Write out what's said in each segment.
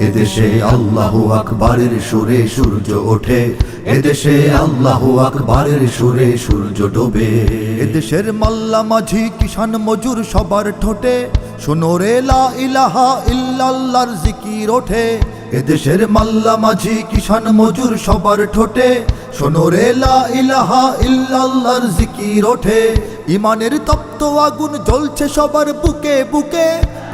এদেশে আল্লাহু আকবরের সুরে সূর্য ওঠে, এদেশে আল্লাহু আকবরের সুরে সূর্য ডোবে। এদেশের মাল্লা মাঝি কিষান মজুর সবার ঠোঁটে, শোনো রে ইলাহা ইল্লাল্লাহর জিকির ওঠে। এদেশের মাল্লা মাঝি কিষান মজুর সবার ঠোঁটে, শোনো রে ইলাহা ইল্লাল্লাহর জিকির ওঠে। ইমানের তপ্ত আগুন জ্বলছে সবার বুকে বুকে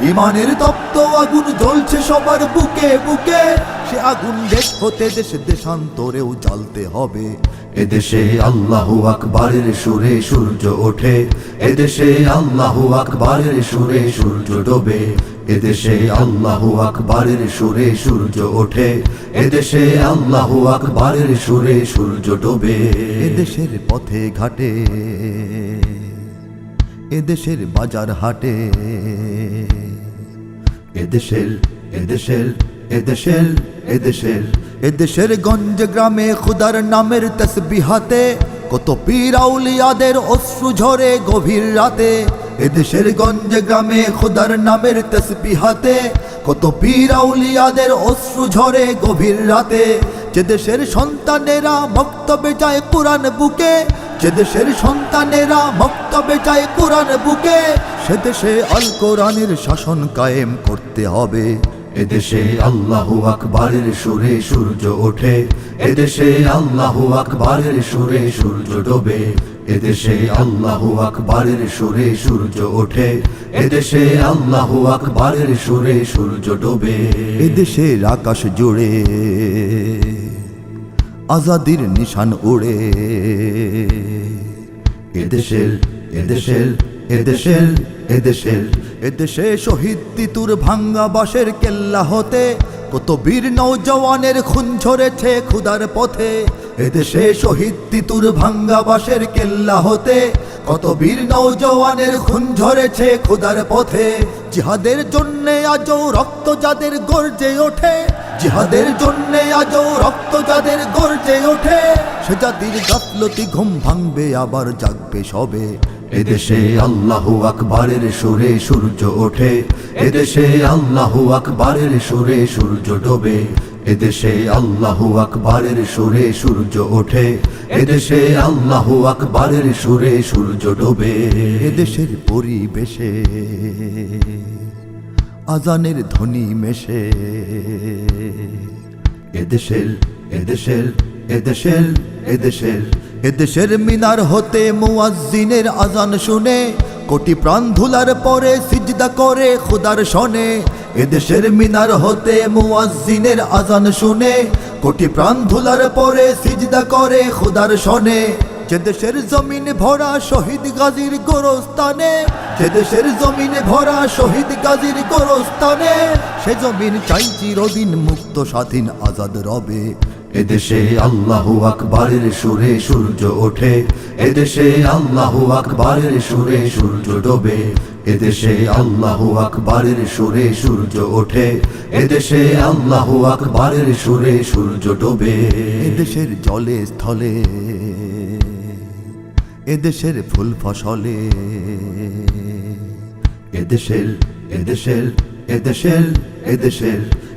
ইমানের তপ্ত আগুন জ্বলছে সবার বুকে বুকে। সে আগুন দেশ হতে দেশ দেশান্তরেও জ্বালতে হবে। এদেশে আল্লাহু আকবরের সুরে সূর্য ওঠে। এদেশে আল্লাহু আকবরের সুরে সূর্য ডোবে। এদেশে আল্লাহু আকবরের সুরে সূর্য ওঠে। এদেশে আল্লাহু আকবরের সুরে সূর্য ডোবে। এদেশের পথে ঘাটে। এদেশের বাজার হাটে। এদেশের এদেশের এদেশের এদেশের এদেশের গঞ্জ গ্রামে খুদার নামের তসবিহাতে কত পীর আউলিয়াদের অশ্রু ঝরে গভীর রাতে। এদেশের গঞ্জ গ্রামে খুদার নামের তসবিহাতে কত পীর আউলিয়াদের অশ্রু ঝরে গভীর রাতে। যে দেশের সন্তানেরা বক্তব্যে যায় পুরাণ বুকে, যে দেশের সন্তানেরা বক্তব্যে যায় কোরআন বুকে, সে দেশে আল কোরআনের শাসন কায়েম করতে হবে। এদেশে আল্লাহু আকবরের সুরে সূর্য ওঠে এদেশে আল্লাহু আকবরের সুরে সূর্য ডোবে। এদেশে আল্লাহু আকবরের সুরে সূর্য ওঠে। এদেশে আল্লাহু আকবরের সুরে সূর্য ডোবে। এদেশের আকাশ জুড়ে আজাদির নিশান উড়ে। এদেশের এদেশের এদেশের এদেশের, এদেশে শহীদ তিতুর ভাঙ্গা বাসের কেল্লা হতে। কত বীর নৌজওয়ানের খুন ঝরেছে খুদার পথে। এদেশে শহীদ তিতুর ভাঙ্গা বাসের কেল্লা হতে, কত বীর নৌজওয়ানের খুন ঝরেছে খুদার পথে। জিহাদের জন্যে আজও রক্ত যাদের গর্জে ওঠে, জিহাদের জন্যে আজও রক্ত যাদের গর্জে ওঠে। সে জাতির গাফলতি ঘুম ভাঙবে, আবার জাগবে সবে। এদেশে আল্লাহু আকবরের সুরে সূর্য ওঠে, এদেশে আল্লাহু আকবরের সুরে সূর্য ডোবে। এদেশে আল্লাহু আকবরের সুরে সূর্য ওঠে। এদেশে আল্লাহু আকবরের সুরে সূর্য ডোবে। এদেশের পরিবেশে আজানের ধ্বনি মেশে। এদেশের এদেশের এদেশের এদেশের এদেশের মিনার হতে মুয়াজ্জিনের আজান শুনে। কোটি প্রাণ ধুলার পরে সিজদা করে খুদার শনে। এদেশের মিনার হতে মুয়াজ্জিনের আজান শুনে, কোটি প্রাণ ধুলার পরে সিজদা করে খুদার শোনে যে দেশের জমিন ভরা শহীদ গাজীর গোরস্থানে, যে দেশের জমিন ভরা শহীদ গাজীর গোরস্থানে, সে জমিন চাই চিরদিন মুক্ত স্বাধীন আজাদ রবে। এদেশে আল্লাহু আকবরের সুরে সূর্য ওঠে। এদেশে আল্লাহু আকবরের সুরে সূর্য ডোবে। এদেশে আল্লাহু আকবরের সুরে সূর্য ওঠে। এদেশে আল্লাহু আকবরের সুরে সূর্য ডোবে। এদেশের জলে স্থলে। এদেশের ফুল ফসলে। এদেশের এদেশের এদেশের এদেশের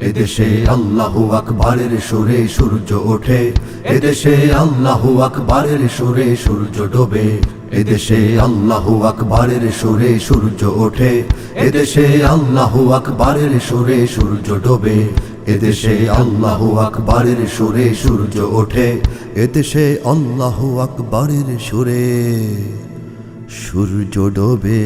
এদেশে আল্লাহু আকবারের সুরে সূর্য ওঠে, এদেশে আল্লাহু আকবারের সুরে সূর্য ডোবে, এদেশে আল্লাহু আকবারের সুরে সূর্য ওঠে, এদেশে আল্লাহু আকবারের সুরে সূর্য ডোবে, এদেশে আল্লাহু আকবারের সুরে সূর্য ওঠে, এদেশে আল্লাহু আকবারের সুরে সূর্য ডোবে।